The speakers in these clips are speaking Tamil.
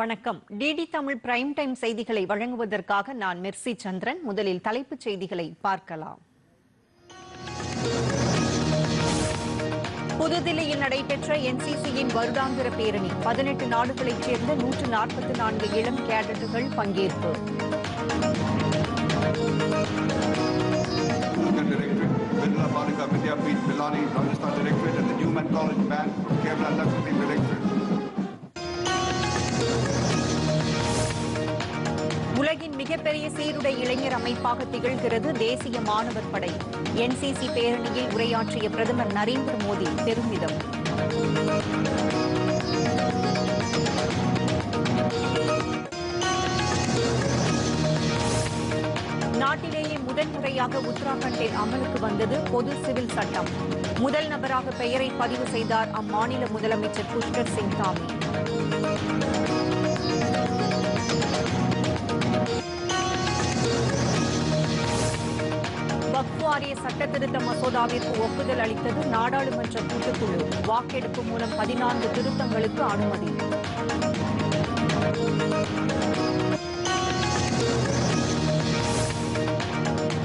வணக்கம். டிடி தமிழ் பிரைம் டைம் செய்திகளை வழங்குவதற்காக நான் மெர்சி சந்திரன். முதலில் தலைப்புச் செய்திகளை பார்க்கலாம். புதுதில்லியில் நடைபெற்ற என்சிசியின் வருடாந்திர பேரணி பதினெட்டு நாடுகளைச் சேர்ந்த நூற்று நாற்பத்தி நான்கு இளம் கேடட்டுகள் பங்கேற்பு. Local Vidyapeeth, Rajasthan Directorate, and the Newman College Band Kerala Lakshmi Directorate. மிகப்பெரிய சீருடை இளைஞர் அமைப்பாக திகழ்கிறது தேசிய மாணவர் படை. என்சிசி பேரணியில் உரையாற்றிய பிரதமர் நரேந்திர மோடி பெருமிதம். நாட்டிலேயே முதன்முறையாக உத்தராகண்டில் அமலுக்கு வந்தது பொது சிவில் சட்டம். முதல் நபராக பெயரை பதிவு செய்தார் அம்மாநில முதலமைச்சர் புஷ்கர் சிங் தாமி. வாரிய சட்ட திருத்த மசோதாவிற்கு ஒப்புதல் அளித்தது நாடாளுமன்ற கூட்டுக்குழு. வாக்கெடுப்பு மூலம் பதினான்கு திருத்தங்களுக்கு அனுமதி.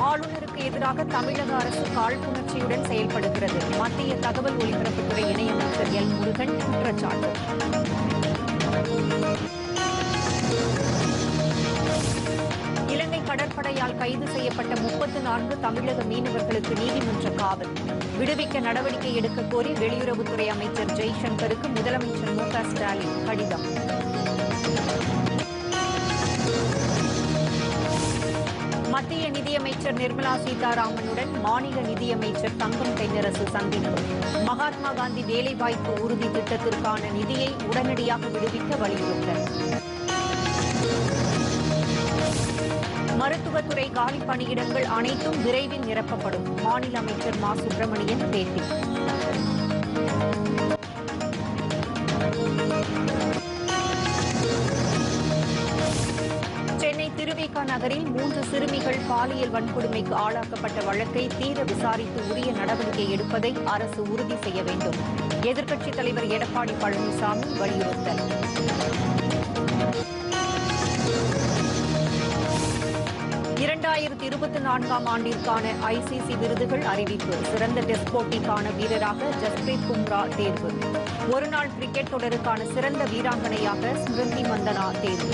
ஆளுநருக்கு எதிராக தமிழக அரசு காழ்ப்புணர்ச்சியுடன் செயல்படுகிறது. மத்திய தகவல் ஒலிபரப்புத்துறை இணையமைச்சர் எல் முருகன் குற்றச்சாட்டு. கடற்படையால் கைது செய்யப்பட்ட முப்பத்தி நான்கு தமிழக மீனவர்களுக்கு நீதிமன்ற காவல். விடுவிக்க நடவடிக்கை எடுக்க கோரி வெளியுறவுத்துறை அமைச்சர் ஜெய்சங்கருக்கு முதலமைச்சர் மு ஸ்டாலின் கடிதம். மத்திய நிதியமைச்சர் நிர்மலா சீதாராமனுடன் மாநில நிதியமைச்சர் தங்கம் தென்னரசு சந்திப்பு. மகாத்மா காந்தி வேலைவாய்ப்பு உறுதி திட்டத்திற்கான நிதியை உடனடியாக விடுவிக்க வலியுறுத்தல். மருத்துவத்துறை காலி பணியிடங்கள் அனைத்தும் விரைவில் நிரப்பப்படும். மாநில அமைச்சர் மா. சுப்பிரமணியன் பேட்டி. சென்னை திருவேகா நகரில் மூன்று சிறுமிகள் பாலியல் வன்கொடுமைக்கு ஆளாக்கப்பட்ட வழக்கை தீர விசாரித்து உரிய நடவடிக்கை எடுப்பதை அரசு உறுதி செய்ய வேண்டும். எதிர்க்கட்சித் தலைவர் எடப்பாடி பழனிசாமி வலியுறுத்தல். இரண்டாயிரத்தி இருபத்தி நான்காம் ஆண்டிற்கான ஐசிசி விருதுகள் அறிவிப்பு. சிறந்த டெஸ்ட் போட்டிக்கான வீரராக ஜஸ்பிரீத் பும்ரா தேர்வு. ஒருநாள் கிரிக்கெட் தொடருக்கான சிறந்த வீராங்கனையாக ஸ்மிருதி மந்தனா தேர்வு.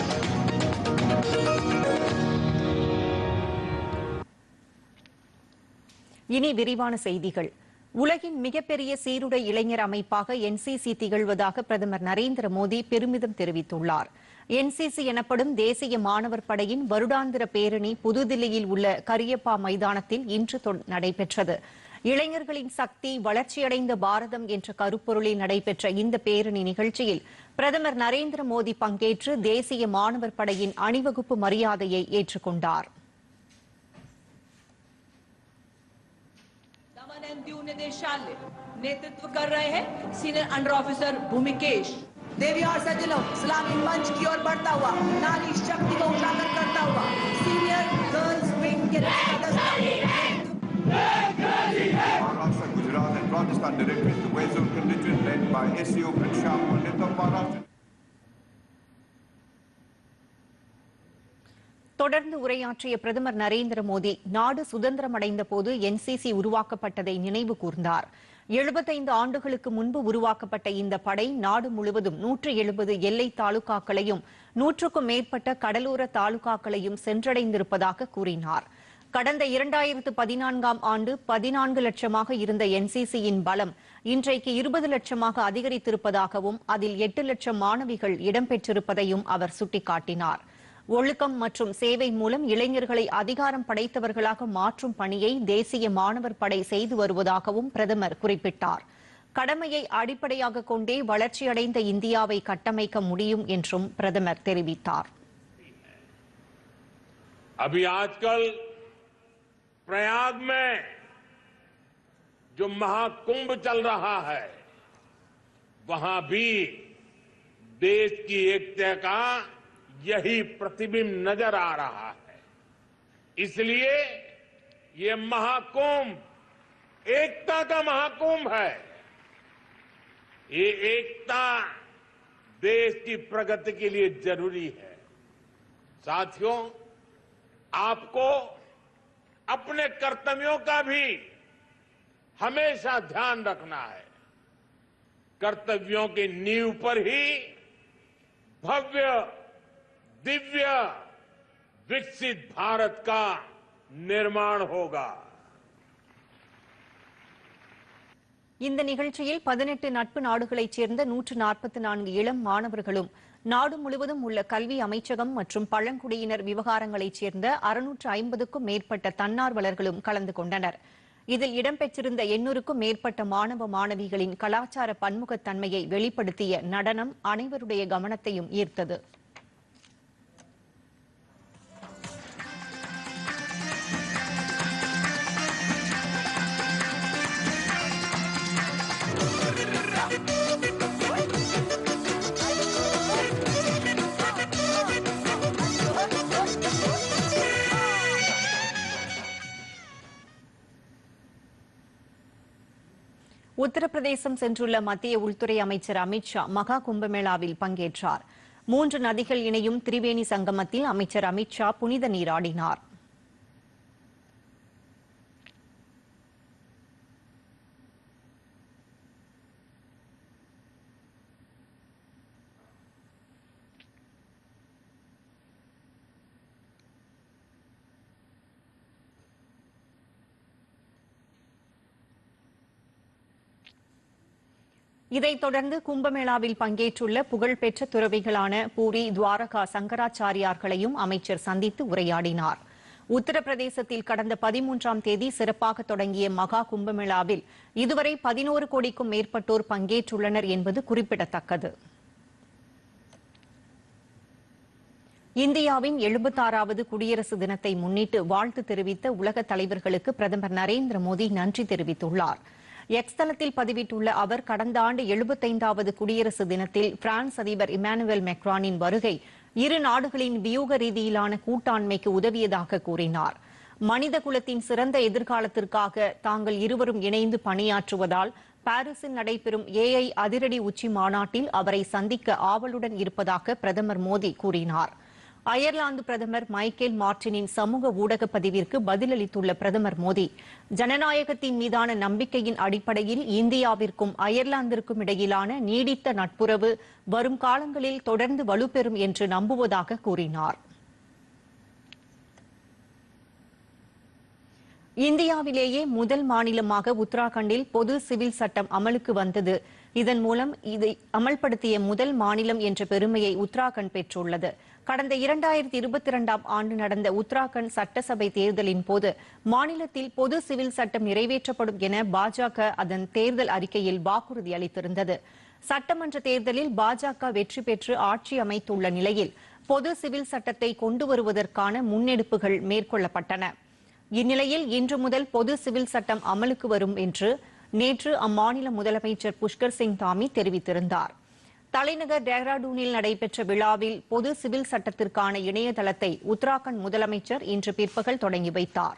இனி விரிவான செய்திகள். உலகின் மிகப்பெரிய சீருடை இளைஞர் அமைப்பாக என்சிசி திகழ்வதாக பிரதமர் நரேந்திர மோடி பெருமிதம் தெரிவித்துள்ளார். என்சிசி எனப்படும் தேசிய மாணவர் படையின் வருடாந்திர பேரணி புதுதில்லியில் உள்ள கரியப்பா மைதானத்தில் இன்று தொ- நடைபெற்றது இளைஞர்களின் சக்தி வளர்ச்சியடைந்த பாரதம் என்ற கருப்பொருளில் நடைபெற்ற இந்த பேரணி நிகழ்ச்சியில் பிரதமர் நரேந்திர மோடி பங்கேற்று தேசிய மாணவர் படையின் அணிவகுப்பு மரியாதையை ஏற்றுக்கொண்டார் दमन एंड दीव निदेशालय नेतृत्व कर रहे हैं सीनियर अंडर ऑफिसर भूमिकेश देवी और सज्जनों सलामी मंच की ओर बढ़ता हुआ नारी शक्ति को उजागर करता हुआ सीनियर गर्ल्स विंग के सदस्य Maharashtra, Gujarat, and Rajasthan Directorate, the West contingent led by SEO Kansham Pandit of Maharashtra. தொடர்ந்து உரையாற்றிய பிரதமர் நரேந்திர மோடி நாடு சுதந்திரம் அடைந்த போது என்சிசி உருவாக்கப்பட்டதை நினைவு கூர்ந்தார் எழுபத்தைந்து ஆண்டுகளுக்கு முன்பு உருவாக்கப்பட்ட இந்த படை நாடு முழுவதும் நூற்று எழுபது எல்லை தாலுகாக்களையும் நூற்றுக்கும் மேற்பட்ட கடலோர தாலுகாக்களையும் சென்றடைந்திருப்பதாக கூறினார். கடந்த இரண்டாயிரத்து பதினான்காம் ஆண்டு பதினான்கு லட்சமாக இருந்த என்சிசியின் பலம் இன்றைக்கு இருபது லட்சமாக அதிகரித்திருப்பதாகவும் அதில் எட்டு லட்சம் மாணவிகள் இடம்பெற்றிருப்பதையும் அவர் சுட்டிக்காட்டினார். ஒழுக்கம் மற்றும் சேவை மூலம் இளைஞர்களை அதிகாரம் படைத்தவர்களாக மாற்றும் பணியை தேசிய மாணவர் படை செய்து வருவதாகவும் பிரதமர் குறிப்பிட்டார் கடமையை அடிப்படையாக கொண்டே வளர்ச்சியடைந்த இந்தியாவை கட்டமைக்க முடியும் என்றும் பிரதமர் தெரிவித்தார் अभी आजकल प्रयाग में जो महाकुंभ चल रहा है वहां भी देश की एकता का यही प्रतिबिंब नज़र आ रहा है। इसलिए ये महाकुंभ, एकता का महाकुंभ है। ये एकता देश की प्रगति के लिए ज़रूरी है। साथियों, आपको अपने कर्तव्यों का भी हमेशा ध्यान रखना है। कर्तव्यों की नींव पर ही भव्य दिव्य विकसित भारत का निर्माण होगा இந்த நிகழ்ச்சியில் பதினெட்டு நட்பு நாடுகளைச் சேர்ந்த நூற்று நாற்பத்தி நான்கு இளம் மாணவர்களும் நாடு முழுவதும் உள்ள கல்வி அமைச்சகம் மற்றும் பழங்குடியினர் விவகாரங்களைச் சேர்ந்த அறுநூற்று ஐம்பதுக்கும் மேற்பட்ட தன்னார்வலர்களும் கலந்து கொண்டனர் இதில் இடம்பெற்றிருந்த எண்ணூறுக்கும் மேற்பட்ட மாணவ மாணவிகளின் கலாச்சார பன்முகத்தன்மையை வெளிப்படுத்திய நடனம் அனைவருடைய கவனத்தையும் ஈர்த்தது உத்தரப்பிரதேசம் சென்றுள்ள மத்திய உள்துறை அமைச்சர் அமித்ஷா மகா கும்பமேளாவில் பங்கேற்றார். மூன்று நதிகள் இணையும் திரிவேணி சங்கமத்தில் அமைச்சர் அமித்ஷா புனித நீராடினார். இதைத் தொடர்ந்து கும்பமேளாவில் பங்கேற்றுள்ள புகழ்பெற்ற துறவிகளான பூரி துவாரகா சங்கராச்சாரியார்களையும் அமைச்சர் சந்தித்து உரையாடினார். உத்தரப்பிரதேசத்தில் கடந்த பதிமூன்றாம் தேதி சிறப்பாக தொடங்கிய மகா கும்பமேளாவில் இதுவரை பதினோரு கோடிக்கும் மேற்பட்டோர் பங்கேற்றுள்ளனர் என்பது குறிப்பிடத்தக்கது. இந்தியாவின் எழுபத்தாறாவது குடியரசு தினத்தை முன்னிட்டு வாழ்த்து தெரிவித்த உலக தலைவர்களுக்கு பிரதமர் நரேந்திர மோடி நன்றி தெரிவித்துள்ளார். எக்ஸ் தளத்தில் பதிவிட்டுள்ள அவர் கடந்த ஆண்டு எழுபத்தைந்தாவது குடியரசு தினத்தில் பிரான்ஸ் அதிபர் இமானுவேல் மெக்ரானின் வருகை இரு நாடுகளின் வியூக ரீதியிலான கூட்டாண்மைக்கு உதவியதாக கூறினார். மனித குலத்தின் சிறந்த எதிர்காலத்திற்காக தாங்கள் இருவரும் இணைந்து பணியாற்றுவதால் பாரிஸில் நடைபெறும் ஏஐ அதிரடி உச்சி மாநாட்டில் அவரை சந்திக்க ஆவலுடன் இருப்பதாக பிரதமர் மோடி கூறினார். அயர்லாந்து பிரதமர் மைக்கேல் மார்டினின் சமூக ஊடக பதிவிற்கு பதிலளித்துள்ள பிரதமர் மோடி ஜனநாயகத்தின் மீதான நம்பிக்கையின் அடிப்படையில் இந்தியாவிற்கும் அயர்லாந்திற்கும் இடையிலான நீடித்த நட்புறவு வரும் காலங்களில் தொடர்ந்து வலுப்பெறும் என்று நம்புவதாக கூறினார். இந்தியாவிலேயே முதல் மாநிலமாக உத்தராகண்டில் பொது சிவில் சட்டம் அமலுக்கு வந்தது. இதன் மூலம் இதை அமல்படுத்திய முதல் மாநிலம் என்ற பெருமையை உத்தராகண்ட் பெற்றுள்ளது. கடந்த இரண்டாயிரத்தி இருபத்தி இரண்டாம் ஆண்டு நடந்த உத்தராகண்ட் சட்டசபை தேர்தலின் போது மாநிலத்தில் பொது சிவில் சட்டம் நிறைவேற்றப்படும் என பாஜக அதன் தேர்தல் அறிக்கையில் வாக்குறுதி அளித்திருந்தது. சட்டமன்ற தேர்தலில் பாஜக வெற்றி பெற்று ஆட்சி அமைத்துள்ள நிலையில் பொது சிவில் சட்டத்தை கொண்டு வருவதற்கான முன்னெடுப்புகள் மேற்கொள்ளப்பட்டன. இந்நிலையில் இன்று முதல் பொது சிவில் சட்டம் அமலுக்கு வரும் என்று நேற்று அம்மாநில முதலமைச்சர் புஷ்கர் சிங் தாமி தெரிவித்திருந்தார். தலைநகர் டேராடூனில் நடைபெற்ற விழாவில் பொது சிவில் சட்டத்திற்கான இணையதளத்தை உத்தராகண்ட் முதலமைச்சர் இன்று பிற்பகல் தொடங்கி வைத்தார்.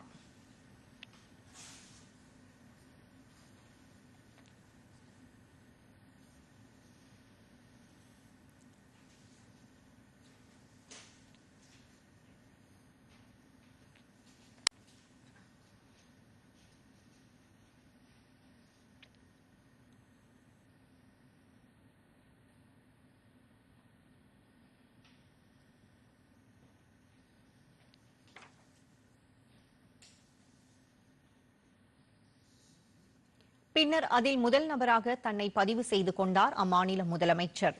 பின்னர் அதில் முதல் நபராக தன்னை பதிவு செய்து கொண்டார் அம்மாநில முதலமைச்சர்.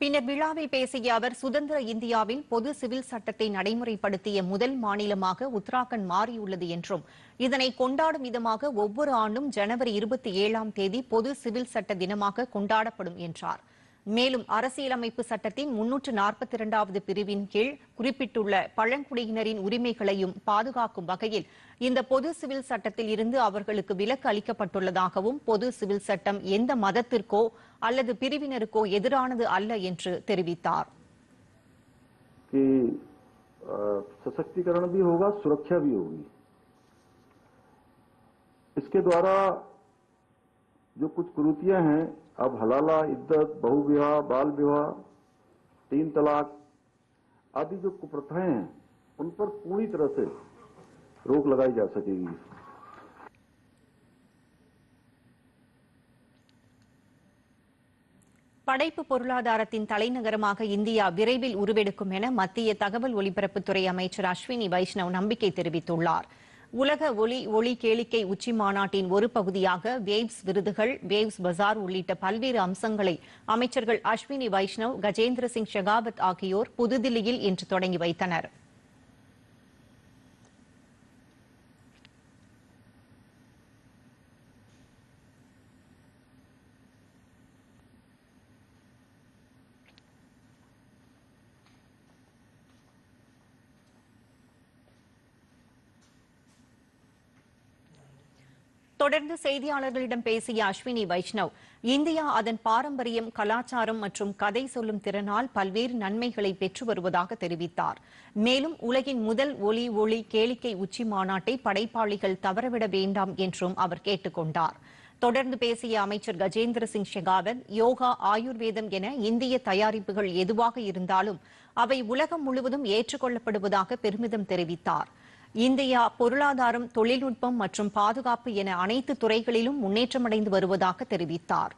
பின்னர் விழாவில் பேசிய அவர் சுதந்திர இந்தியாவில் பொது சிவில் சட்டத்தை நடைமுறைப்படுத்திய முதல் மாநிலமாக உத்தராகண்ட் மாறியுள்ளது என்றும் இதனை கொண்டாடும் விதமாக ஒவ்வொரு ஆண்டும் ஜனவரி இருபத்தி ஏழாம் தேதி பொது சிவில் சட்ட தினமாக கொண்டாடப்படும் என்றார். மேலும் அரசியலமைப்பு சட்டத்தின் முன்னூற்று நாற்பத்தி இரண்டாவது பிரிவின் கீழ் குறிப்பிட்டுள்ள பழங்குடியினரின் உரிமைகளையும் பாதுகாக்கும் வகையில் இந்த பொது சிவில் சட்டத்தில் இருந்து அவர்களுக்கு விலக்கு அளிக்கப்பட்டுள்ளதாகவும் பொது சிவில் சட்டம் எந்த மதத்திற்கோ அல்லது பிரிவினருக்கோ எதிரானது அல்ல என்று தெரிவித்தார் कि अ, सशक्तिकरण भी होगा सुरक्षा भी होगी इसके द्वारा जो कुछ कुरीतियां हैं अब हलाला इद्दत बहु विवाह बाल विवाह तीन तलाक आदि जो कुप्रथाएं हैं उन पर पूरी तरह से रोक लगाई जा सकेगी படைப்பு பொருளாதாரத்தின் தலைநகரமாக இந்தியா விரைவில் உருவெடுக்கும் என மத்திய தகவல் ஒலிபரப்புத்துறை அமைச்சர் அஸ்வினி வைஷ்ணவ் நம்பிக்கை தெரிவித்துள்ளார் உலக ஒலி ஒளி கேளிக்கை உச்சி மாநாட்டின் ஒரு பகுதியாக வேவ்ஸ் விருதுகள் வேவ்ஸ் பஜார் உள்ளிட்ட பல்வேறு அம்சங்களை அமைச்சர்கள் அஸ்வினி வைஷ்ணவ் கஜேந்திர சிங் ஷெகாவத் ஆகியோர் புதுதில்லியில் இன்று தொடங்கி வைத்தனர். தொடர்ந்து செய்தியாளர்களிடம் பேசிய அஸ்வினி வைஷ்ணவ் இந்தியா அதன் பாரம்பரியம் கலாச்சாரம் மற்றும் கதை சொல்லும் திறனால் பல்வேறு நன்மைகளை பெற்று வருவதாக தெரிவித்தார். மேலும் உலகின் முதல் ஒலி ஒளி கேளிக்கை உச்சி மாநாட்டை படைப்பாளிகள் தவறவிட வேண்டாம் என்றும் அவர் கேட்டுக் கொண்டார். தொடர்ந்து பேசிய அமைச்சர் கஜேந்திர சிங் ஷெகாவத் யோகா ஆயுர்வேதம் என இந்திய தயாரிப்புகள் எதுவாக இருந்தாலும் அவை உலகம் முழுவதும் ஏற்றுக்கொள்ளப்படுவதாக பெருமிதம் தெரிவித்தார். இந்தியா பொருளாதாரம் தொழில்நுட்பம் மற்றும் பாதுகாப்பு என அனைத்து துறைகளிலும் முன்னேற்றமடைந்து வருவதாக தெரிவித்தார்.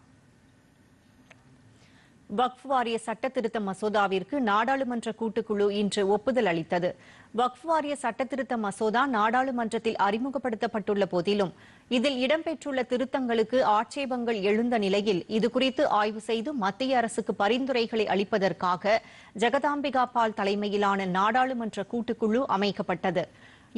வக்ஃப் வாரிய சட்ட திருத்த மசோதாவிற்கு நாடாளுமன்ற கூட்டுக்குழு இன்று ஒப்புதல் அளித்தது. வக்ஃப் வாரிய சட்ட திருத்த மசோதா நாடாளுமன்றத்தில் அறிமுகப்படுத்தப்பட்டுள்ள போதிலும் இதில் இடம்பெற்றுள்ள திருத்தங்களுக்கு ஆட்சேபங்கள் எழுந்த நிலையில் இதுகுறித்து ஆய்வு செய்து மத்திய அரசுக்கு பரிந்துரைகளை அளிப்பதற்காக ஜெகதாம்பிகா பால் தலைமையிலான நாடாளுமன்ற கூட்டுக்குழு அமைக்கப்பட்டது.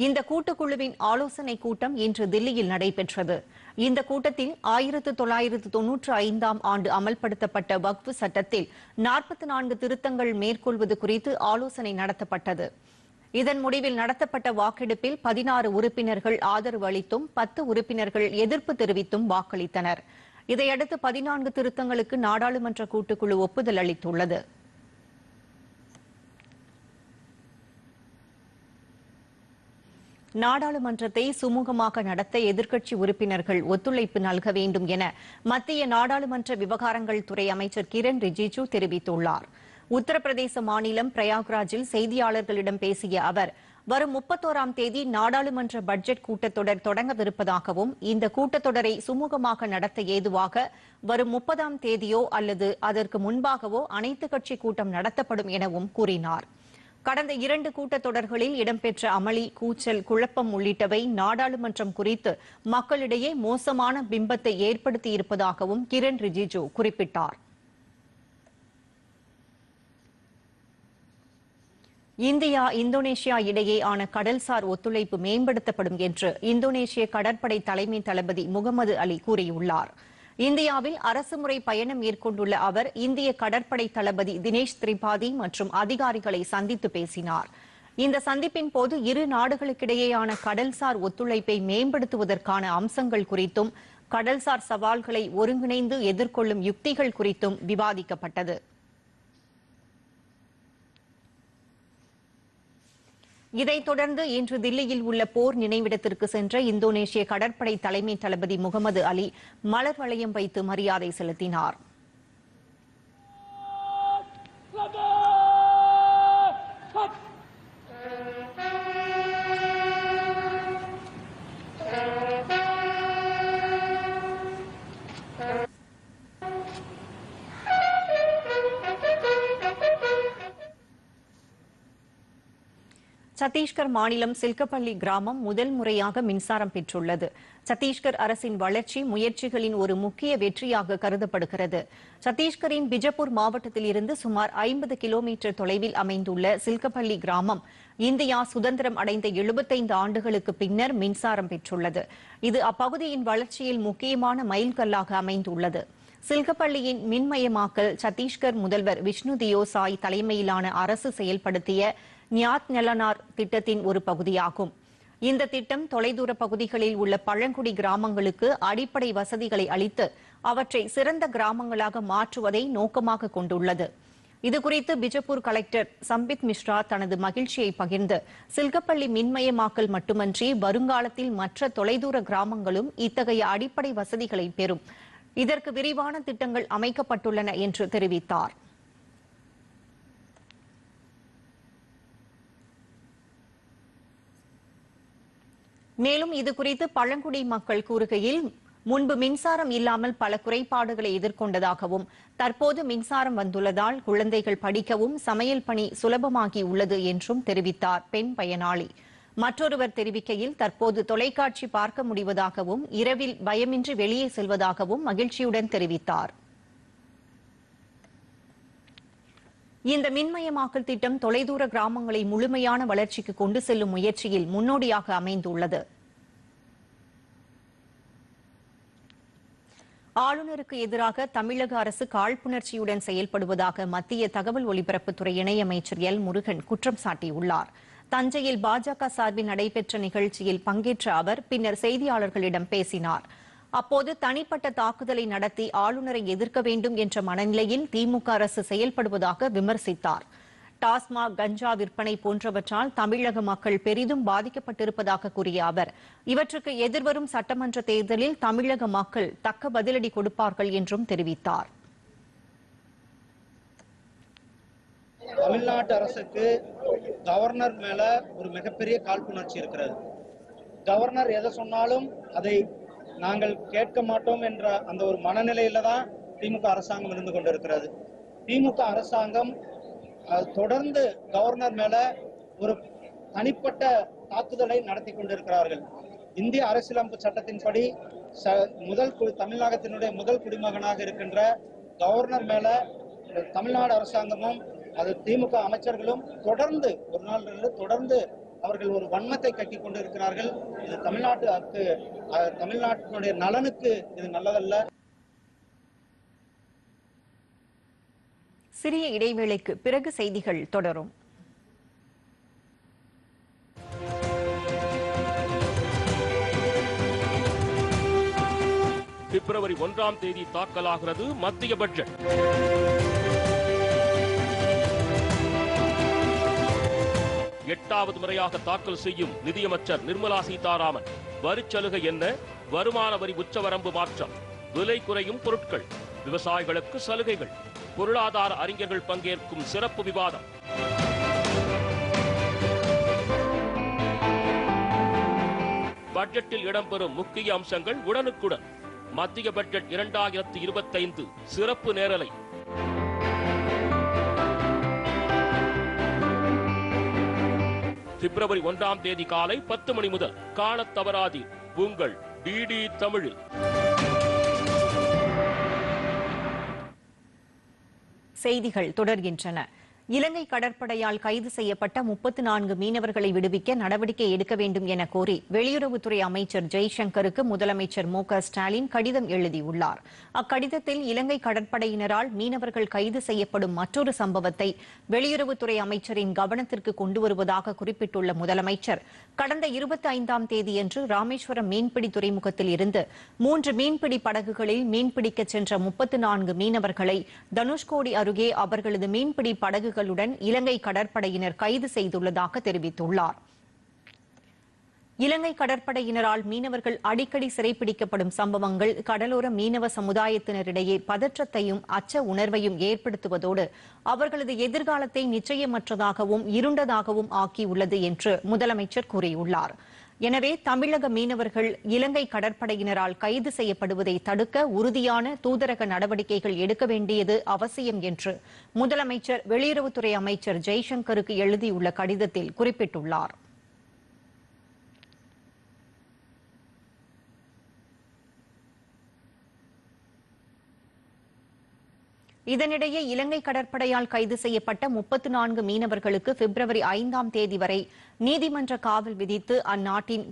இந்த கூட்டுக்குழுவின் ஆலோசனை கூட்டம் இன்று தில்லியில் நடைபெற்றது. இந்த கூட்டத்தில் ஆயிரத்து தொள்ளாயிரத்து தொன்னூற்று ஐந்தாம் ஆண்டு அமல்படுத்தப்பட்ட வக்ஃபு சட்டத்தில் நாற்பத்தி நான்கு திருத்தங்கள் மேற்கொள்வது குறித்து ஆலோசனை நடத்தப்பட்டது. இதன் முடிவில் நடத்தப்பட்ட வாக்கெடுப்பில் பதினாறு உறுப்பினர்கள் ஆதரவு அளித்தும் பத்து உறுப்பினர்கள் எதிர்ப்பு தெரிவித்தும் வாக்களித்தனர். இதையடுத்து பதினான்கு திருத்தங்களுக்கு நாடாளுமன்ற கூட்டுக்குழு ஒப்புதல் அளித்துள்ளது. நாடாளுமன்றத்தை சுமூகமாக நடத்த எதிர்க்கட்சி உறுப்பினர்கள் ஒத்துழைப்பு நல்க வேண்டும் என மத்திய நாடாளுமன்ற விவகாரங்கள் துறை அமைச்சர் கிரண் ரிஜிஜு தெரிவித்துள்ளார். உத்தரப்பிரதேச மாநிலம் பிரயாக்ராஜில் செய்தியாளர்களிடம் பேசிய அவர் வரும் முப்பத்தோராம் தேதி நாடாளுமன்ற பட்ஜெட் கூட்டத்தொடர் தொடங்கவிருப்பதாகவும் இந்த கூட்டத்தொடரை சுமூகமாக நடத்த ஏதுவாக வரும் முப்பதாம் தேதியோ அல்லது அதற்கு முன்பாகவோ அனைத்துக் கட்சி கூட்டம் நடத்தப்படும் எனவும் கூறினார். கடந்த இரண்டு கூட்டத்தொடர்களில் இடம்பெற்ற அமளி கூச்சல் குழப்பம் உள்ளிட்டவை நாடாளுமன்றம் குறித்து மக்களிடையே மோசமான பிம்பத்தை ஏற்படுத்தியிருப்பதாகவும் கிரண் ரிஜிஜு குறிப்பிட்டார். இந்தியா இந்தோனேஷியா இடையேயான கடல்சார் ஒத்துழைப்பு மேம்படுத்தப்படும் என்று இந்தோனேஷிய கடற்படை தலைமை தளபதி முகமது அலி கூறியுள்ளாா் இந்தியாவில் அரசுமுறை பயணம் மேற்கொண்டுள்ள அவர் இந்திய கடற்படை தளபதி தினேஷ் திரிபாதி மற்றும் அதிகாரிகளை சந்தித்து பேசினார். இந்த சந்திப்பின் போது இரு நாடுகளுக்கிடையேயான கடல்சார் ஒத்துழைப்பை மேம்படுத்துவதற்கான அம்சங்கள் குறித்தும் கடல்சார் சவால்களை ஒருங்கிணைந்து எதிர்கொள்ளும் யுக்திகள் குறித்தும் விவாதிக்கப்பட்டது. இதைத் தொடர்ந்து இன்று தில்லியில் உள்ள போர் நினைவிடத்திற்கு சென்ற இந்தோனேஷிய கடற்படை தலைமை தளபதி முகமது அலி மலர் வளையம் வைத்து மரியாதை செலுத்தினார். சத்தீஸ்கர் மாநிலம் சில்கப்பள்ளி கிராமம் முதல் முறையாக மின்சாரம் பெற்றுள்ளது. சத்தீஸ்கர் அரசின் வளர்ச்சி முயற்சிகளின் ஒரு முக்கிய வெற்றியாக கருதப்படுகிறது. சத்தீஸ்கரின் பிஜப்பூர் மாவட்டத்தில் இருந்து சுமார் ஐம்பது கிலோமீட்டர் தொலைவில் அமைந்துள்ள சில்கப்பள்ளி கிராமம் இந்தியா சுதந்திரம் அடைந்த எழுபத்தைந்து ஆண்டுகளுக்கு பின்னர் மின்சாரம் பெற்றுள்ளது. இது அப்பகுதியின் வளர்ச்சியில் முக்கியமான மைல்கல்லாக அமைந்துள்ளது. சில்கப்பள்ளியின் மின்மயமாக்கல் சத்தீஸ்கர் முதல்வர் விஷ்ணு தியோ சாய் தலைமையிலான அரசு செயல்படுத்திய நியாத் நலனார் திட்டத்தின் ஒரு பகுதியாகும். இந்த திட்டம் தொலைதூர பகுதிகளில் உள்ள பழங்குடி கிராமங்களுக்கு அடிப்படை வசதிகளை அளித்து அவற்றை சிறந்த கிராமங்களாக மாற்றுவதை நோக்கமாக கொண்டுள்ளது. இதுகுறித்து பிஜப்பூர் கலெக்டர் சம்பித் மிஸ்ரா தனது மகிழ்ச்சியை பகிர்ந்து சில்கப்பள்ளி மின்மயமாக்கல் மட்டுமன்றி வருங்காலத்தில் மற்ற தொலைதூர கிராமங்களும் இத்தகைய அடிப்படை வசதிகளை பெறும். இதற்கு விரிவான திட்டங்கள் அமைக்கப்பட்டுள்ளன என்று தெரிவித்தார். மேலும் இது குறித்து பழங்குடி மக்கள் கூறுகையில் முன்பு மின்சாரம் இல்லாமல் பல குறைபாடுகளை எதிர்கொண்டதாகவும் தற்போது மின்சாரம் வந்துள்ளதால் குழந்தைகள் படிக்கவும் சமையல் பணி சுலபமாகி உள்ளது என்றும் தெரிவித்தார் பெண் பயனாளி. மற்றொருவர் தெரிவிக்கையில் தற்போது தொலைக்காட்சி பார்க்க முடிவதாகவும் இரவில் பயமின்றி வெளியே செல்வதாகவும் மகிழ்ச்சியுடன் தெரிவித்தார். இந்த மின்மயமாக்கல் திட்டம் தொலைதூர கிராமங்களை முழுமையான வளர்ச்சிக்கு கொண்டு செல்லும் முயற்சியில் முன்னோடியாக அமைந்துள்ளது. ஆளுநருக்கு எதிராக தமிழக அரசு காழ்ப்புணர்ச்சியுடன் செயல்படுவதாக மத்திய தகவல் ஒலிபரப்புத்துறை இணையமைச்சர் எல். முருகன் குற்றம் சாட்டியுள்ளார். தஞ்சையில் பாஜக சார்பில் நடைபெற்ற நிகழ்ச்சியில் பங்கேற்ற அவர் பின்னர் செய்தியாளர்களிடம் பேசினார். அப்போது தனிப்பட்ட தாக்குதலை நடத்தி ஆளுநரை எதிர்க்க வேண்டும் என்ற மனநிலையில் திமுக அரசு செயல்படுவதாக விமர்சித்தார். டாஸ்மாக் கஞ்சா விற்பனை போன்றவற்றால் தமிழக மக்கள் பெரிதும் பாதிக்கப்பட்டிருப்பதாக கூறிய அவர் இவற்றுக்கு எதிர்வரும் சட்டமன்ற தேர்தலில் தமிழக மக்கள் தக்க பதிலடி கொடுப்பார்கள் என்றும் தெரிவித்தார். தமிழ்நாட்டு அரசுக்கு கவர்னர் மேல ஒரு மிகப்பெரிய காழ்ப்புணர்ச்சி இருக்கிறது. கவர்னர் எதை சொன்னாலும் அதை நாங்கள் கேட்க மாட்டோம் என்ற அந்த ஒரு மனநிலையில தான் திமுக அரசாங்கம் இருந்து கொண்டிருக்கிறது. திமுக அரசாங்கம் தொடர்ந்து கவர்னர் மேல ஒரு தனிப்பட்ட தாக்குதலை நடத்தி கொண்டிருக்கிறார்கள். இந்திய அரசியலமைப்பு சட்டத்தின்படி ச- முதல் தமிழகத்தினுடைய முதல் குடிமகனாக இருக்கின்ற கவர்னர் மேல தமிழ்நாடு அரசாங்கமும் அது திமுக அமைச்சர்களும் தொடர்ந்து ஒரு நாள் தொடர்ந்து அவர்கள் ஒரு வன்மத்தை கட்டி கொண்டு இருக்கிறார்கள் இது தமிழ்நாட்டுக்கு தமிழ்நாட்டினுடைய நலனுக்கு இது நல்லதல்ல. சிறிய இடைவேளைக்கு பிறகு செய்திகள் தொடரும். பிப்ரவரி ஒன்றாம் தேதி தாக்கலாகிறது மத்திய பட்ஜெட். எட்டாவது முறையாக தாக்கல் செய்யும் நிதியமைச்சர் நிர்மலா சீதாராமன். வரிச்சலுகை என்ன? வருமான வரி உச்சவரம்பு மாற்றம். விலை குறையும் பொருட்கள். விவசாயிகளுக்கு சலுகைகள். பொருளாதார அறிஞர்கள் பங்கேற்கும் சிறப்பு விவாதம். பட்ஜெட்டில் இடம்பெறும் முக்கிய அம்சங்கள் உடனுக்குடன். மத்திய பட்ஜெட் இரண்டாயிரத்தி இருபத்தைந்து. சிறப்பு நேரலை. பிப்ரவரி ஒன்றாம் தேதி காலை பத்து மணி முதல் காணத் உங்கள் டிடி தமிழில். செய்திகள் தொடர்கின்றன. இலங்கை கடற்படையால் கைது செய்யப்பட்ட முப்பத்தி நான்கு மீனவர்களை விடுவிக்க நடவடிக்கை எடுக்க வேண்டும் என கோரி வெளியுறவுத்துறை அமைச்சர் ஜெய்சங்கருக்கு முதலமைச்சர் மு ஸ்டாலின் கடிதம் எழுதியுள்ளார். அக்கடிதத்தில் இலங்கை கடற்படையினரால் மீனவர்கள் கைது செய்யப்படும் மற்றொரு சம்பவத்தை வெளியுறவுத்துறை அமைச்சரின் கவனத்திற்கு கொண்டு வருவதாக குறிப்பிட்டுள்ள முதலமைச்சர் கடந்த இருபத்தி ஐந்தாம் தேதியன்று ராமேஸ்வரம் மீன்பிடி துறைமுகத்தில் இருந்து மூன்று மீன்பிடி படகுகளில் மீன்பிடிக்க சென்ற முப்பத்தி நான்கு மீனவர்களை தனுஷ்கோடி அருகே அவர்களது மீன்பிடி படகுகளுடன் இலங்கை கடற்படையினர் கைது செய்துள்ளதாக தெரிவித்துள்ளார். இலங்கை கடற்படையினரால் மீனவர்கள் அடிக்கடி சிறைப்பிடிக்கப்படும் சம்பவங்கள் கடலோர மீனவ சமுதாயத்தினரிடையே பதற்றத்தையும் அச்ச உணர்வையும் ஏற்படுத்துவதோடு அவர்களது எதிர்காலத்தை நிச்சயமற்றதாகவும் இருண்டதாகவும் ஆக்கியுள்ளது என்று முதலமைச்சர் கூறியுள்ளார். எனவே தமிழக மீனவர்கள் இலங்கை கடற்படையினரால் கைது செய்யப்படுவதை தடுக்க உறுதியான தூதரக நடவடிக்கைகள் எடுக்க வேண்டியது அவசியம் என்று முதலமைச்சர் வெளியுறவுத்துறை அமைச்சர் ஜெய்சங்கருக்கு எழுதியுள்ள கடிதத்தில் குறிப்பிட்டுள்ளார். இதனிடையே இலங்கை கடற்படையால் கைது செய்யப்பட்ட முப்பத்து நான்கு மீனவர்களுக்கு பிப்ரவரி ஐந்தாம் தேதி வரை நீதிமன்ற காவல் விதித்து அந்நாட்டின்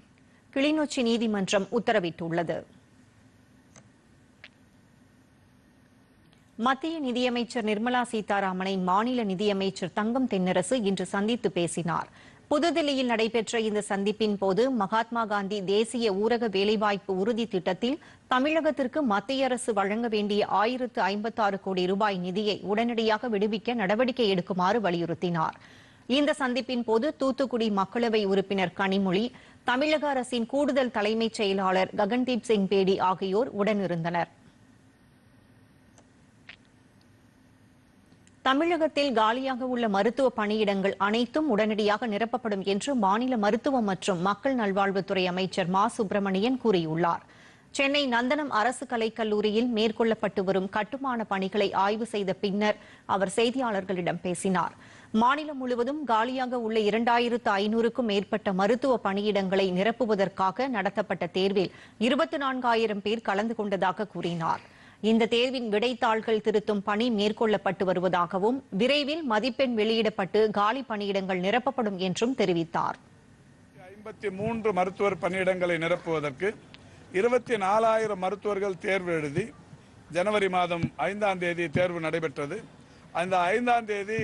கிளிநொச்சி நீதிமன்றம் உத்தரவிட்டுள்ளது. மத்திய நிதியமைச்சர் நிர்மலா சீதாராமனை மாநில நிதியமைச்சர் தங்கம் தென்னரசு இன்று சந்தித்து பேசினார். புதுதில்லியில் நடைபெற்ற இந்த சந்திப்பின் போது மகாத்மா காந்தி தேசிய ஊரக வேலைவாய்ப்பு உறுதி திட்டத்தில் தமிழகத்திற்கு மத்திய அரசு வழங்க வேண்டிய ஆயிரத்து ஐம்பத்தாறு கோடி ரூபாய் நிதியை உடனடியாக விடுவிக்க நடவடிக்கை எடுக்குமாறு வலியுறுத்தினார். இந்த சந்திப்பின் போது தூத்துக்குடி மக்களவை உறுப்பினர் கனிமொழி தமிழக அரசின் கூடுதல் தலைமைச் செயலாளர் ககன்தீப் சிங் பேடி ஆகியோர் உடனிருந்தனா் தமிழகத்தில் காலியாக உள்ள மருத்துவ பணியிடங்கள் அனைத்தும் உடனடியாக நிரப்பப்படும் என்று மாநில மருத்துவம் மற்றும் மக்கள் நல்வாழ்வுத்துறை அமைச்சர் மா. சுப்பிரமணியன் கூறியுள்ளார். சென்னை நந்தனம் அரசு கலைக்கல்லூரியில் மேற்கொள்ளப்பட்டு வரும் கட்டுமான பணிகளை ஆய்வு செய்த பின்னர் அவர் செய்தியாளர்களிடம் பேசினார். மாநிலம் முழுவதும் காலியாக உள்ள இரண்டாயிரத்து ஐநூறுக்கும் மேற்பட்ட மருத்துவ பணியிடங்களை நிரப்புவதற்காக நடத்தப்பட்ட தேர்வில் இருபத்தி நான்காயிரம் பேர் கலந்து கொண்டதாக கூறினார். இந்த தேர்வின் விடைத்தாள்கள் திருத்தும் பணி மேற்கொள்ளப்பட்டு வருவதாகவும் விரைவில் மதிப்பெண் வெளியிடப்பட்டு காலி பணியிடங்கள் நிரப்பப்படும் என்றும் தெரிவித்தார். ஐம்பத்தி மூன்று மருத்துவர் பணியிடங்களை நிரப்புவதற்கு இருபத்தி நாலாயிரம் மருத்துவர்கள் தேர்வு எழுதி ஜனவரி மாதம் ஐந்தாம் தேதி தேர்வு நடைபெற்றது. அந்த ஐந்தாம் தேதி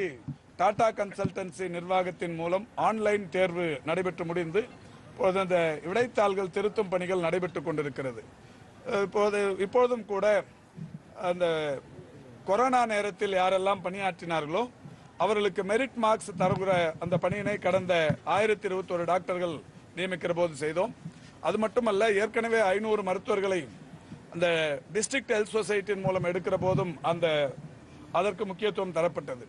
டாடா கன்சல்டன்சி நிர்வாகத்தின் மூலம் ஆன்லைன் தேர்வு நடைபெற்று முடிந்து இப்போது அந்த விடைத்தாள்கள் திருத்தும் பணிகள் நடைபெற்று கொண்டிருக்கிறது. இப்போது இப்போதும் கூட அந்த கொரோனா நேரத்தில் யாரெல்லாம் பணியாற்றினார்களோ அவர்களுக்கு மெரிட் மார்க்ஸ் தருகிற அந்த பணியினை கடந்த ஆயிரத்தி இருபத்தொரு டாக்டர்கள் நியமிக்கிற போது செய்தோம். அது மட்டுமல்ல ஏற்கனவே ஐநூறு மருத்துவர்களை அந்த டிஸ்ட்ரிக்ட் ஹெல்த் சொசைட்டியின் மூலம் எடுக்கிற போதும் அந்த அதற்கு முக்கியத்துவம் தரப்பட்டது.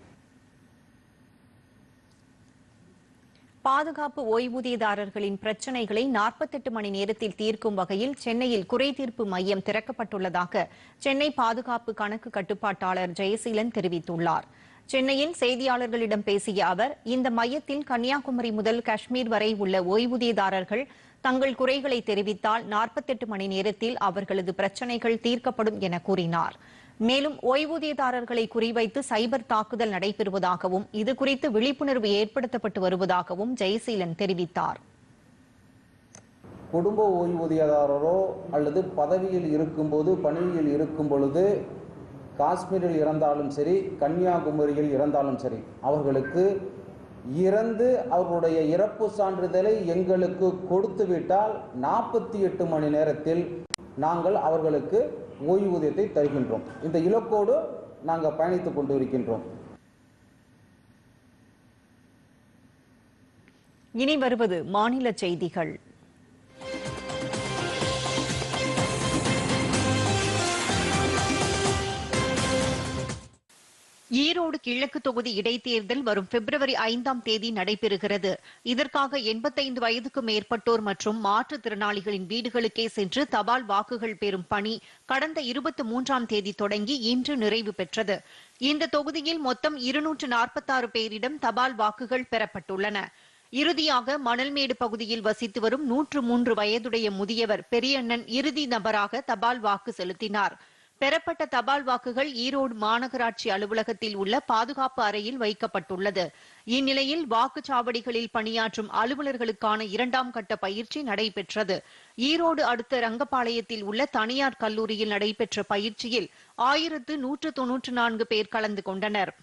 பாதுகாப்பு ஓய்வூதியதாரர்களின் பிரச்சினைகளை நாற்பத்தெட்டு மணி நேரத்தில் தீர்க்கும் வகையில் சென்னையில் குறை தீர்ப்பு மையம் திறக்கப்பட்டுள்ளதாக சென்னை பாதுகாப்பு கணக்கு கட்டுப்பாட்டாளர் ஜெயசீலன் தெரிவித்துள்ளார். சென்னையில் செய்தியாளர்களிடம் பேசிய அவர் இந்த மையத்தில் கன்னியாகுமரி முதல் காஷ்மீர் வரை உள்ள ஓய்வூதியதாரர்கள் தங்கள் குறைகளை தெரிவித்தால் நாற்பத்தெட்டு மணி நேரத்தில் அவர்களது பிரச்சினைகள் தீர்க்கப்படும் என கூறினார். மேலும் ஓய்வூதியதாரர்களை குறிவைத்து சைபர் தாக்குதல் நடைபெறுவதாகவும் இதுகுறித்து விழிப்புணர்வு ஏற்படுத்தப்பட்டு வருவதாகவும் ஜெயசீலன் தெரிவித்தார். குடும்ப ஓய்வூதியதாரரோ அல்லது பதவியில் இருக்கும்போது பணியில் இருக்கும் பொழுது காஷ்மீரில் இறந்தாலும் சரி கன்னியாகுமரியில் இறந்தாலும் சரி அவர்களுக்கு இறந்து அவர்களுடைய இறப்பு சான்றிதழை எங்களுக்கு கொடுத்துவிட்டால் நாற்பத்தி எட்டு மணி நேரத்தில் நாங்கள் அவர்களுக்கு ஓய்வூதியத்தை தருகின்றோம். இந்த இலக்கோடு நாங்கள் பயணித்துக் கொண்டு இருக்கின்றோம் இனி வருவது மாநில செய்திகள். ஈரோடு கிழக்கு தொகுதி இடைத்தேர்தல் வரும் பிப்ரவரி ஐந்தாம் தேதி நடைபெறுகிறது. இதற்காக எண்பத்தைந்து வயதுக்கு மேற்பட்டோர் மற்றும் மாற்றுத்திறனாளிகளின் வீடுகளுக்கே சென்று தபால் வாக்குகள் பெறும் பணி கடந்த இருபத்தி மூன்றாம் தேதி தொடங்கி இன்று நிறைவு பெற்றது. இந்த தொகுதியில் மொத்தம் இருநூற்று நாற்பத்தாறு பேரிடம் தபால் வாக்குகள் பெறப்பட்டுள்ளன. இறுதியாக மணல்மேடு பகுதியில் வசித்து வரும் நூற்று மூன்று வயதுடைய முதியவர் பெரியண்ணன் இறுதி நபராக தபால் வாக்கு செலுத்தினார். பெறப்பட்ட தபால் வாக்குகள் ஈரோடு மாநகராட்சி அலுவலகத்தில் உள்ள பாதுகாப்பு அறையில் வைக்கப்பட்டுள்ளது. இந்நிலையில் வாக்குச்சாவடிகளில் பணியாற்றும் அலுவலர்களுக்கான இரண்டாம் கட்ட பயிற்சி நடைபெற்றது. ஈரோடு அடுத்த ரங்கபாளையத்தில் உள்ள தனியார் கல்லூரியில் நடைபெற்ற பயிற்சியில் ஆயிரத்து நூற்று தொன்னூற்று நான்கு பேர் கலந்து கொண்டனர்.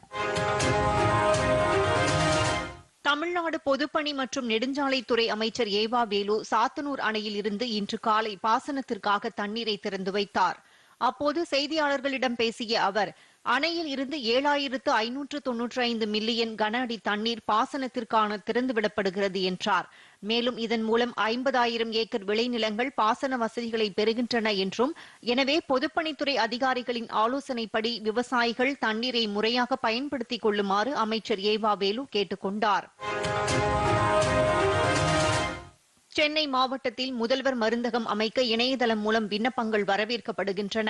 தமிழ்நாடு பொதுப்பணி மற்றும் நெடுஞ்சாலைத்துறை அமைச்சர் ஏவா வேலு சாத்தனூர் அணையில் இருந்து இன்று காலை பாசனத்திற்காக தண்ணீரை திறந்து வைத்தார். அப்போது செய்தியாளர்களிடம் பேசிய அவர் அணையில் இருந்து ஏழாயிரத்து ஐநூற்று தொன்னூற்றி ஐந்து மில்லியன் கன அடி தண்ணீர் பாசனத்திற்கான திறந்துவிடப்படுகிறது என்றார். மேலும் இதன் மூலம் ஐம்பதாயிரம் ஏக்கர் விளைநிலங்கள் பாசன வசதிகளை பெறுகின்றன என்றும் எனவே பொதுப்பணித்துறை அதிகாரிகளின் ஆலோசனைப்படி விவசாயிகள் தண்ணீரை முறையாக பயன்படுத்திக் கொள்ளுமாறு அமைச்சர் ஏவா வேலு கேட்டுக் கொண்டார். சென்னை மாவட்டத்தில் முதல்வர் மருந்தகம் அமைக்க இணையதளம் மூலம் விண்ணப்பங்கள் வரவேற்கப்படுகின்றன.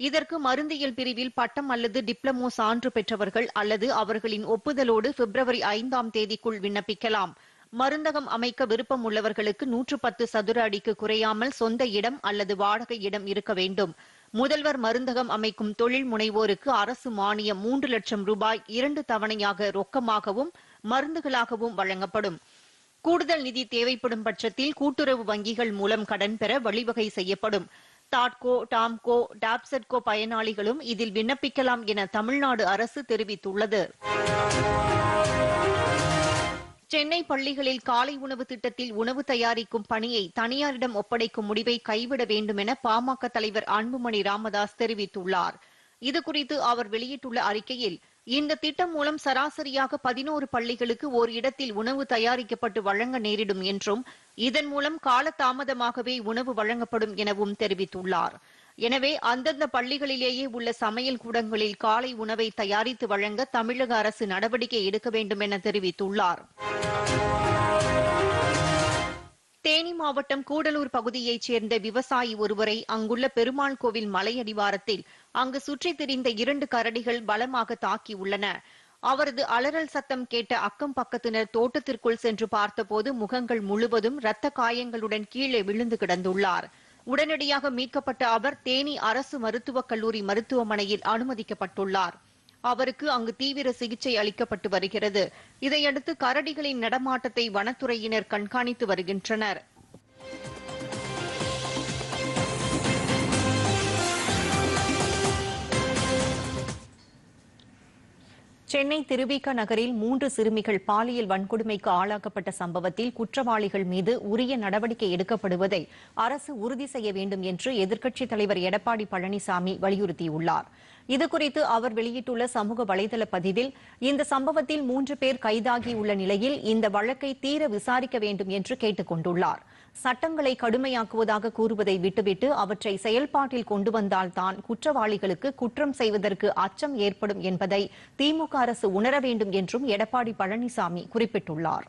இதற்கு மருந்தியல் பிரிவில் பட்டம் அல்லது டிப்ளமோ சான்று பெற்றவர்கள் அல்லது அவர்களின் ஒப்புதலோடு பிப்ரவரி ஐந்தாம் தேதிக்குள் விண்ணப்பிக்கலாம். மருந்தகம் அமைக்க விருப்பம் உள்ளவர்களுக்கு நூற்று பத்து சதுர அடிக்கு குறையாமல் சொந்த இடம் அல்லது வாடகை இடம் இருக்க வேண்டும். முதல்வர் மருந்தகம் அமைக்கும் தொழில் முனைவோருக்கு அரசு மானியம் மூன்று லட்சம் ரூபாய் இரண்டு தவணையாக ரொக்கமாகவும் மருந்துகளாகவும் வழங்கப்படும். கூடுதல் நிதி தேவைப்படும் பட்சத்தில் கூட்டுறவு வங்கிகள் மூலம் கடன் பெற வழிவகை செய்யப்படும். தாட்கோ டாம்கோ டாப்செட்கோ பயனாளிகளும் இதில் விண்ணப்பிக்கலாம் என தமிழ்நாடு அரசு தெரிவித்துள்ளது. சென்னை பள்ளிகளில் காலை உணவு திட்டத்தில் உணவு தயாரிக்கும் பணியை தனியாரிடம் ஒப்படைக்கும் முடிவை கைவிட வேண்டும் என பாமக தலைவர் அன்புமணி ராமதாஸ் தெரிவித்துள்ளார். இதுகுறித்து அவர் வெளியிட்டுள்ள அறிக்கையில் இந்த திட்டம் மூலம் சராசரியாக பதினோரு பள்ளிகளுக்கு ஓர் இடத்தில் உணவு தயாரிக்கப்பட்டு வழங்க நேரிடும் என்றும் இதன் மூலம் காலதாமதமாகவே உணவு வழங்கப்படும் எனவும் தெரிவித்துள்ளார். எனவே அந்தந்த பள்ளிகளிலேயே உள்ள சமையல் கூடங்களில் காலை உணவை தயாரித்து வழங்க தமிழக அரசு நடவடிக்கை எடுக்க வேண்டும் என தெரிவித்துள்ளார். தேனி மாவட்டம் கூடலூர் பகுதியைச் சேர்ந்த விவசாயி ஒருவரை அங்குள்ள பெருமாள் கோவில் மலையடிவாரத்தில் அங்கு சுற்றித் திரிந்த இரண்டு கரடிகள் பலமாக தாக்கியுள்ளன அவரது அலறல் சத்தம் கேட்ட அக்கம் பக்கத்தினர் தோட்டத்திற்குள் சென்று பார்த்தபோது முகங்கள் முழுவதும் இரத்த காயங்களுடன் கீழே விழுந்து கிடந்துள்ளார். உடனடியாக மீட்கப்பட்ட அவர் தேனி அரசு மருத்துவக் கல்லூரி மருத்துவமனையில் அனுமதிக்கப்பட்டுள்ளார். அவருக்கு அங்கு தீவிர சிகிச்சை அளிக்கப்பட்டு வருகிறது. இதையடுத்து கரடிகளின் நடமாட்டத்தை வனத்துறையினர் கண்காணித்து வருகின்றனர். சென்னை திருவிக நகரில் மூன்று சிறுமிகள் பாலியல் வன்கொடுமைக்கு ஆளாக்கப்பட்ட சம்பவத்தில் குற்றவாளிகள் மீது உரிய நடவடிக்கை எடுக்கப்படுவதை அரசு உறுதி செய்ய வேண்டும் என்று எதிர்க்கட்சித் தலைவர் எடப்பாடி பழனிசாமி வலியுறுத்தியுள்ளார். இதுகுறித்து அவர் வெளியிட்டுள்ள சமூக வலைதள பதிவில் இந்த சம்பவத்தில் மூன்று பேர் கைதாகியுள்ள நிலையில் இந்த வழக்கை தீர விசாரிக்க வேண்டும் என்று கேட்டுக் கொண்டுள்ளார் சட்டங்களை கடுமையாக்குவதாக கூறுவதை விட்டுவிட்டு அவற்றை செயல்பாட்டில் கொண்டு வந்தால்தான் குற்றவாளிகளுக்கு குற்றம் செய்வதற்கு அச்சம் ஏற்படும் என்பதை திமுக அரசு உணர வேண்டும் என்றும் எடப்பாடி பழனிசாமி குறிப்பிட்டுள்ளார்.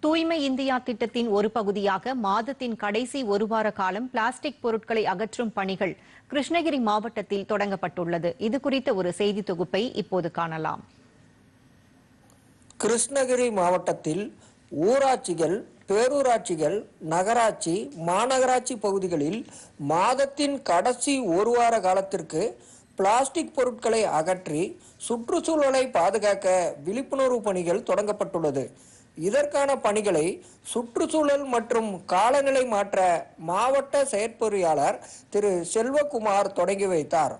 தூய்மை இந்தியா திட்டத்தின் ஒரு பகுதியாக மாதத்தின் கடைசி ஒரு வார காலம் பிளாஸ்டிக் பொருட்களை அகற்றும் பணிகள் கிருஷ்ணகிரி மாவட்டத்தில் தொடங்கப்பட்டுள்ளது. இது குறித்த ஒரு செய்தி தொகுப்பை இப்போது காணலாம். கிருஷ்ணகிரி மாவட்டத்தில் ஊராட்சிகள் பேரூராட்சிகள் நகராட்சி மாநகராட்சி பகுதிகளில் மாதத்தின் கடைசி ஒரு வார காலத்திற்கு பிளாஸ்டிக் பொருட்களை அகற்றி சுற்றுச்சூழலை பாதுகாக்க விழிப்புணர்வு பணிகள் தொடங்கப்பட்டுள்ளது. இதற்கான பணிகளை சுற்றுச்சூழல் மற்றும் காலநிலை மாற்ற மாவட்ட செயற்பொறியாளர் திரு செல்வகுமார் தொடங்கி வைத்தார்.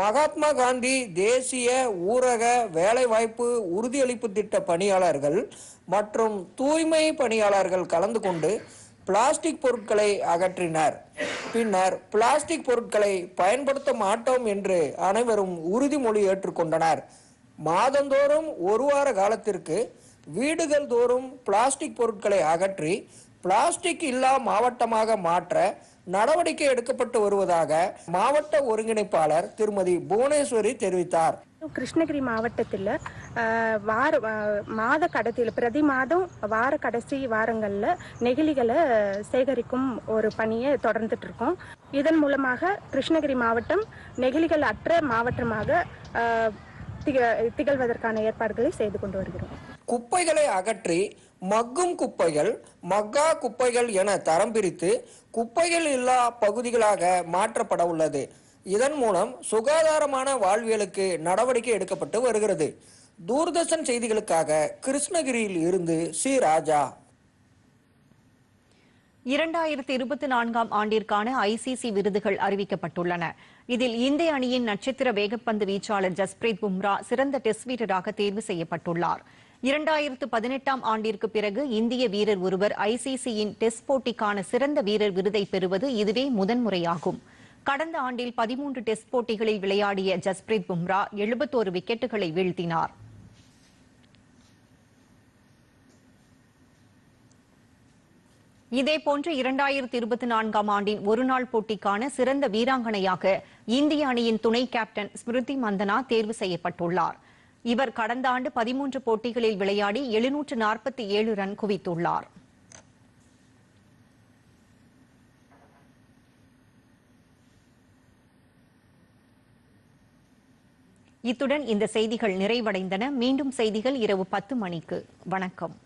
மகாத்மா காந்தி தேசிய ஊரக வேலைவாய்ப்பு உறுதியளிப்பு திட்ட பணியாளர்கள் மற்றும் தூய்மை பணியாளர்கள் கலந்து கொண்டு பிளாஸ்டிக் பொருட்களை அகற்றினர். பின்னர் பிளாஸ்டிக் பொருட்களை பயன்படுத்த மாட்டோம் என்று அனைவரும் உறுதிமொழி ஏற்றுக்கொண்டனர். மாதந்தோறும் ஒரு வார காலத்திற்கு வீடுகள் தோறும் பிளாஸ்டிக் பொருட்களை அகற்றி பிளாஸ்டிக் இல்லா மாவட்டமாக மாற்ற நடவடிக்கை எடுக்கப்பட்டு வருவதாக மாவட்ட ஒருங்கிணைப்பாளர் திருமதி புவனேஸ்வரி தெரிவித்தார். கிருஷ்ணகிரி மாவட்டத்தில் வார மாத கடைசியில் பிரதி மாதம் வார கடைசி வாரங்களில் நெகிழிகளை சேகரிக்கும் ஒரு பணியை தொடர்ந்துட்டு இருக்கோம். இதன் மூலமாக கிருஷ்ணகிரி மாவட்டம் நெகிழிகள் அற்ற மாவட்டமாக திகழ்வதற்கான ஏற்பாடுகளை செய்து கொண்டு வருகிறோம். குப்பைகளை அகற்றி மக்கும் குப்பைகள் மக்கா குப்பைகள் என தரம் பிரித்து குப்பைகள் இல்லா பகுதிகளாக மாற்றப்பட உள்ளது. இதன் மூலம் சுகாதாரமான வாழ்வியலுக்கு நடவடிக்கை எடுக்கப்பட்டு வருகிறது. தூர்தர்ஷன் செய்திகளுக்காக கிருஷ்ணகிரியில் இருந்து சி. ராஜா. இரண்டாயிரத்தி இருபத்தி நான்காம் ஆண்டிற்கான ஐசிசி விருதுகள் அறிவிக்கப்பட்டுள்ளன. இதில் இந்திய அணியின் நட்சத்திர வேகப்பந்து வீச்சாளர் ஜஸ்பிரீத் பும்ரா சிறந்த டெஸ்ட் வீரராக தேர்வு செய்யப்பட்டுள்ளார். இரண்டாயிரத்து பதினெட்டாம் ஆண்டிற்கு பிறகு இந்திய வீரர் ஒருவர் ஐசிசியின் டெஸ்ட் போட்டிக்கான சிறந்த வீரர் விருதை பெறுவது இதுவே முதன்முறையாகும். கடந்த ஆண்டில் பதிமூன்று டெஸ்ட் போட்டிகளில் விளையாடிய ஜஸ்பிரீத் பும்ரா எழுபத்தோரு விக்கெட்டுகளை வீழ்த்தினார். இதேபோன்று இரண்டாயிரத்தி இருபத்தி நான்காம் ஆண்டின் ஒருநாள் போட்டிக்கான சிறந்த வீராங்கனையாக இந்திய அணியின் துணை கேப்டன் ஸ்மிருதி மந்தனா தேர்வு செய்யப்பட்டுள்ளாா் இவர் கடந்த ஆண்டு பதிமூன்று போட்டிகளில் விளையாடி எழுநூற்று நாற்பத்தி ஏழு ரன் குவித்துள்ளார். இத்துடன் இந்த செய்திகள் நிறைவடைந்தன. மீண்டும் செய்திகள் இரவு பத்து மணிக்கு. வணக்கம்.